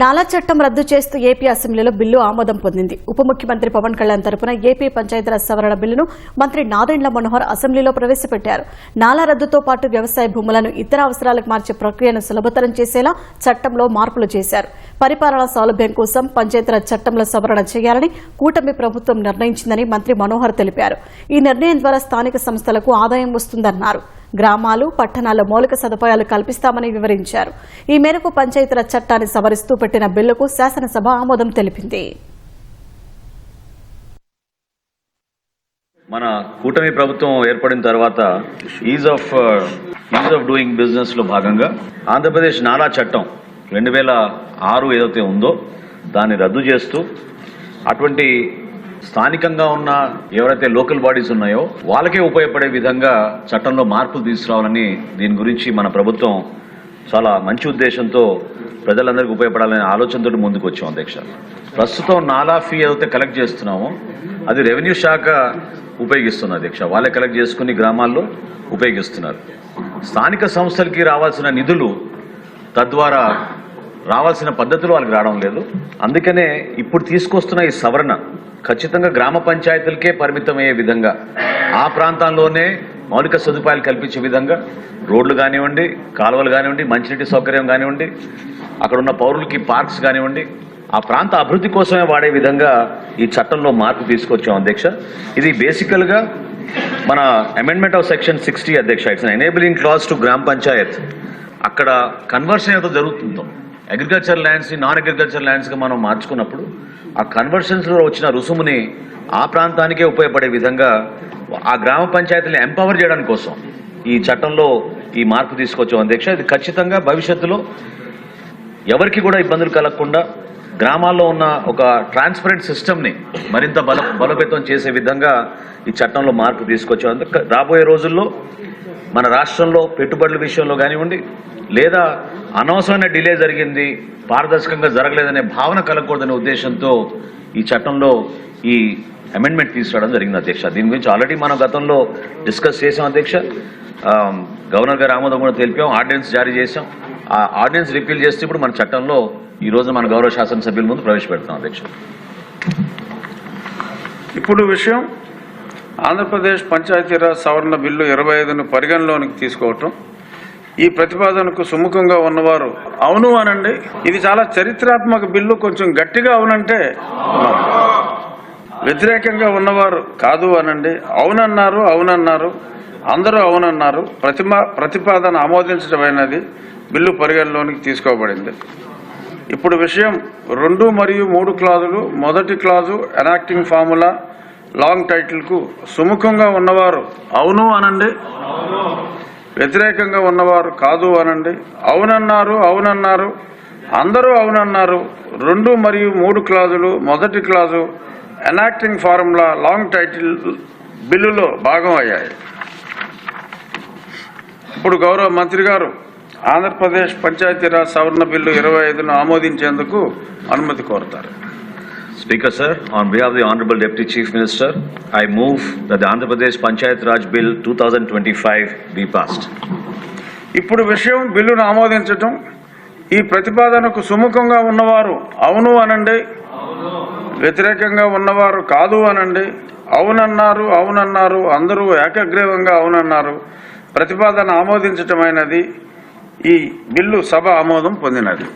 నాలా చట్టం రద్దు చేస్తూ ఏపీ అసెంబ్లీలో బిల్లు ఆమోదం పొందింది. ఉప ముఖ్యమంత్రి పవన్ కళ్యాణ్ తరపున ఏపీ పంచాయతీరాజ్ సవరణ బిల్లును మంత్రి నాదెండ్ల మనోహర్ అసెంబ్లీలో ప్రవేశపెట్టారు. నాలా రద్దుతో పాటు వ్యవసాయ భూములను ఇతర అవసరాలకు మార్చే ప్రక్రియను సులభతరం చేసేలా చట్టంలో మార్పులు చేశారు. పరిపాలనా సౌలభ్యం కోసం పంచాయతీరాజ్ చట్టంలో సవరణ చేయాలని కూటమి ప్రభుత్వం నిర్ణయించిందని మంత్రి మనోహర్ తెలిపారు. ఈ నిర్ణయం ద్వారా స్థానిక సంస్థలకు ఆదాయం వస్తుందన్నారు. గ్రామాలు పట్టణాల మౌలిక సదుపాయాలు కల్పిస్తామని వివరించారు. ఈ మేరకు పంచాయతీరాజ్ చట్టాన్ని సవరిస్తూ పెట్టిన బిల్లుకు శాసనసభ ఆమోదం తెలిపింది. మన కూటమి ప్రభుత్వం ఏర్పడిన తర్వాత ease of ease of doing బిజినెస్లో భాగంగా ఆంధ్రప్రదేశ్ నారా చట్టం రెండు వేల ఆరు ఏదైతే ఉందో దాన్ని రద్దు చేస్తూ అటువంటి స్థానికంగా ఉన్న ఎవరైతే లోకల్ బాడీస్ ఉన్నాయో వాళ్ళకే ఉపయోగపడే విధంగా చట్టంలో మార్పులు తీసుకురావాలని దీని గురించి మన ప్రభుత్వం చాలా మంచి ఉద్దేశంతో ప్రజలందరికీ ఉపయోగపడాలనే ఆలోచనతో ముందుకు వచ్చాం అధ్యక్ష. ప్రస్తుతం నాలా ఫీ ఏదైతే కలెక్ట్ చేస్తున్నామో అది రెవెన్యూ శాఖ ఉపయోగిస్తున్నారు అధ్యక్ష. వాళ్ళే కలెక్ట్ చేసుకుని గ్రామాల్లో ఉపయోగిస్తున్నారు. స్థానిక సంస్థలకి రావాల్సిన నిధులు తద్వారా రావాల్సిన పద్ధతులు వాళ్ళకి రావడం లేదు. అందుకనే ఇప్పుడు తీసుకొస్తున్న ఈ సవరణ ఖచ్చితంగా గ్రామ పంచాయతీలకే పరిమితమయ్యే విధంగా ఆ ప్రాంతాల్లోనే మౌలిక సదుపాయాలు కల్పించే విధంగా రోడ్లు కానివ్వండి కాలువలు కానివ్వండి మంచినీటి సౌకర్యం కానివ్వండి అక్కడ ఉన్న పౌరులకి పార్క్స్ కానివ్వండి ఆ ప్రాంత అభివృద్ధి కోసమే వాడే విధంగా ఈ చట్టంలో మార్పు తీసుకొచ్చాం అధ్యక్ష. ఇది బేసికల్గా మన అమెండ్మెంట్ ఆఫ్ సెక్షన్ సిక్స్టీ అధ్యక్ష it's enabling clause to Gram Panchayat. అక్కడ కన్వర్షన్ ఏదో జరుగుతుందో. అగ్రికల్చర్ ల్యాండ్స్ని నాన్ అగ్రికల్చర్ ల్యాండ్స్గా మనం మార్చుకున్నప్పుడు ఆ కన్వర్షన్స్లో వచ్చిన రుసుముని ఆ ప్రాంతానికే ఉపయోగపడే విధంగా ఆ గ్రామ పంచాయతీని ఎంపవర్ చేయడానికి కోసం ఈ చట్టంలో ఈ మార్పు తీసుకొచ్చాం. అధ్యక్ష ఇది ఖచ్చితంగా భవిష్యత్తులో ఎవరికి కూడా ఇబ్బందులు కలగకుండా గ్రామాల్లో ఉన్న ఒక ట్రాన్స్పరెంట్ సిస్టమ్ని మరింత బల బలోపేతం చేసే విధంగా ఈ చట్టంలో మార్పు తీసుకొచ్చాం. రాబోయే రోజుల్లో మన రాష్ట్రంలో పెట్టుబడుల విషయంలో కానివ్వండి లేదా అనవసరమైన డిలే జరిగింది పారదర్శకంగా జరగలేదనే భావన కలగకూడదనే ఉద్దేశంతో ఈ చట్టంలో ఈ అమెండ్మెంట్ తీసుకురావడం జరిగింది అధ్యక్ష. దీని గురించి ఆల్రెడీ మనం గతంలో డిస్కస్ చేసాం అధ్యక్ష. గవర్నర్ గారు ఆమోదం కూడా తెలిపాం ఆర్డినెన్స్ జారీ చేసాం ఆ ఆర్డినెన్స్ రిపీల్ చేస్తే ఇప్పుడు మన చట్టంలో ఈ రోజు మన గౌరవ శాసనసభ్యుల ముందు ప్రవేశపెడతాం అధ్యక్ష. ఇప్పుడు విషయం ఆంధ్రప్రదేశ్ పంచాయతీరాజ్ సవరణ బిల్లు ఇరవై ఐదును పరిగణలోనికి తీసుకోవటం. ఈ ప్రతిపాదనకు సుముఖంగా ఉన్నవారు అవును అనండి ఇది చాలా చరిత్రాత్మక బిల్లు కొంచెం గట్టిగా అవునంటే వ్యతిరేకంగా ఉన్నవారు కాదు అనండి అవునన్నారు అవునన్నారు అందరూ అవునన్నారు ప్రతిమా ప్రతిపాదన ఆమోదించడమైనది బిల్లు పరిగణలోనికి తీసుకోబడింది. ఇప్పుడు విషయం రెండు మరియు మూడు క్లాజులు మొదటి క్లాజు ఎనాక్టింగ్ ఫార్ములా లాంగ్ టైటిల్కు సుముఖంగా ఉన్నవారు అవును అనండి. వ్యతిరేకంగా ఉన్నవారు కాదు అనండి. అవునన్నారు అవునన్నారు. అందరూ అవునన్నారు. రెండు మరియు మూడు క్లాజులు మొదటి clause enacting formula long title బిల్లులో భాగం అయ్యాయి. ఇప్పుడు గౌరవ మంత్రి గారు ఆంధ్రప్రదేశ్ పంచాయతీరాజ్ సవరణ బిల్లు ఇరవై ఐదును ఆమోదించేందుకు అనుమతి కోరుతారు. Speaker, sir, on behalf of the Honorable Deputy Chief Minister, I move that the Andhra Pradesh Panchayat Raj Bill 2025 be passed. ఇప్పుడు విషయం బిల్లును ఆమోదించటం ఈ ప్రతిపాదనకు సుముఖంగా ఉన్నవారు అవును అనండి. వ్యతిరేకంగా ఉన్నవారు కాదు అనండి. అవునన్నారు అవునన్నారు అందరూ ఏకగ్రీవంగా అవునన్నారు. ప్రతిపాదన ఆమోదించటమైనది. ఈ బిల్లు సభ ఆమోదం పొందినది.